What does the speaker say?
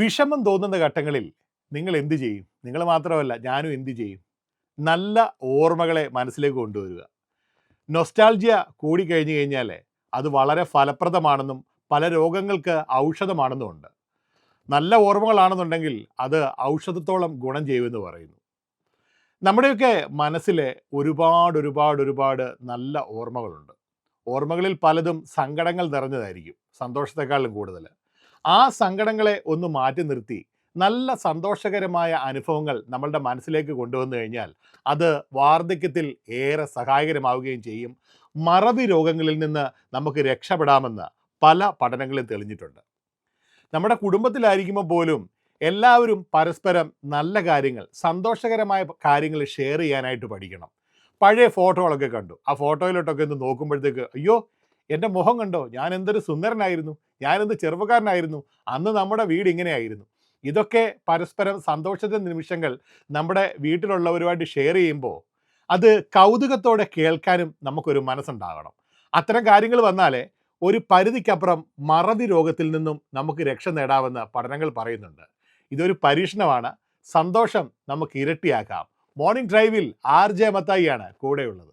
വിഷമം തോന്നുന്ന ഘട്ടങ്ങളിൽ നിങ്ങൾ എന്ത് ചെയ്യും? നിങ്ങൾ മാത്രമല്ല ഞാനും എന്ത് ചെയ്യും? നല്ല ഓർമ്മകളെ മനസ്സിലേക്ക് കൊണ്ടുവരിക. നൊസ്റ്റാൾജിയ കൂടിക്കഴിഞ്ഞു കഴിഞ്ഞാൽ അത് വളരെ ഫലപ്രദമാണെന്നും പല രോഗങ്ങൾക്ക് ഔഷധമാണെന്നും ഉണ്ട്. നല്ല ഓർമ്മകളാണെന്നുണ്ടെങ്കിൽ അത് ഔഷധത്തോളം ഗുണം ചെയ്യുമെന്ന് പറയുന്നു. നമ്മുടെയൊക്കെ മനസ്സിൽ ഒരുപാട് ഒരുപാട് ഒരുപാട് നല്ല ഓർമ്മകളുണ്ട്. ഓർമ്മകളിൽ പലതും സങ്കടങ്ങൾ നിറഞ്ഞതായിരിക്കും സന്തോഷത്തെക്കാളും കൂടുതൽ. ആ സങ്കടങ്ങളെ ഒന്ന് മാറ്റി നിർത്തി. നല്ല സന്തോഷകരമായ അനുഭവങ്ങൾ നമ്മളുടെ മനസ്സിലേക്ക് കൊണ്ടുവന്നു കഴിഞ്ഞാൽ അത് വാർദ്ധക്യത്തിൽ ഏറെ സഹായകരമാവുകയും ചെയ്യും. മറവി രോഗങ്ങളിൽ നിന്ന് നമുക്ക് രക്ഷപ്പെടാമെന്ന് പല പഠനങ്ങളും തെളിഞ്ഞിട്ടുണ്ട്. നമ്മുടെ കുടുംബത്തിലായിരിക്കുമ്പോൾ പോലും എല്ലാവരും പരസ്പരം നല്ല കാര്യങ്ങൾ സന്തോഷകരമായ കാര്യങ്ങൾ ഷെയർ ചെയ്യാനായിട്ട് പഠിക്കണം. പഴയ ഫോട്ടോകളൊക്കെ കണ്ടു. ആ ഫോട്ടോയിലോട്ടൊക്കെ ഒന്ന് നോക്കുമ്പോഴത്തേക്ക് അയ്യോ എന്റെ മുഖം കണ്ടോ? ഞാൻ എന്തൊരു സുന്ദരനായിരുന്നു. ഞാൻ എന്ത് ചെറുപ്പക്കാരനായിരുന്നു. അന്ന് നമ്മുടെ വീട് ഇങ്ങനെയായിരുന്നു. ഇതൊക്കെ പരസ്പരം സന്തോഷത്തിന്റെ നിമിഷങ്ങൾ നമ്മുടെ വീട്ടിലുള്ളവരുമായിട്ട് ഷെയർ ചെയ്യുമ്പോൾ അത് കൗതുകത്തോടെ കേൾക്കാനും നമുക്കൊരു മനസ്സുണ്ടാകണം. അത്തരം കാര്യങ്ങൾ വന്നാലേ ഒരു പരിധിക്കപ്പുറം മറവി രോഗത്തിൽ നിന്നും നമുക്ക് രക്ഷ നേടാമെന്ന് പഠനങ്ങൾ പറയുന്നുണ്ട്. ഇതൊരു പരീക്ഷണമാണ്. സന്തോഷം നമുക്ക് ഇരട്ടിയാക്കാം. മോർണിംഗ് ഡ്രൈവിൽ ആർ ജെ മത്തായിയാണ് കൂടെയുള്ളത്.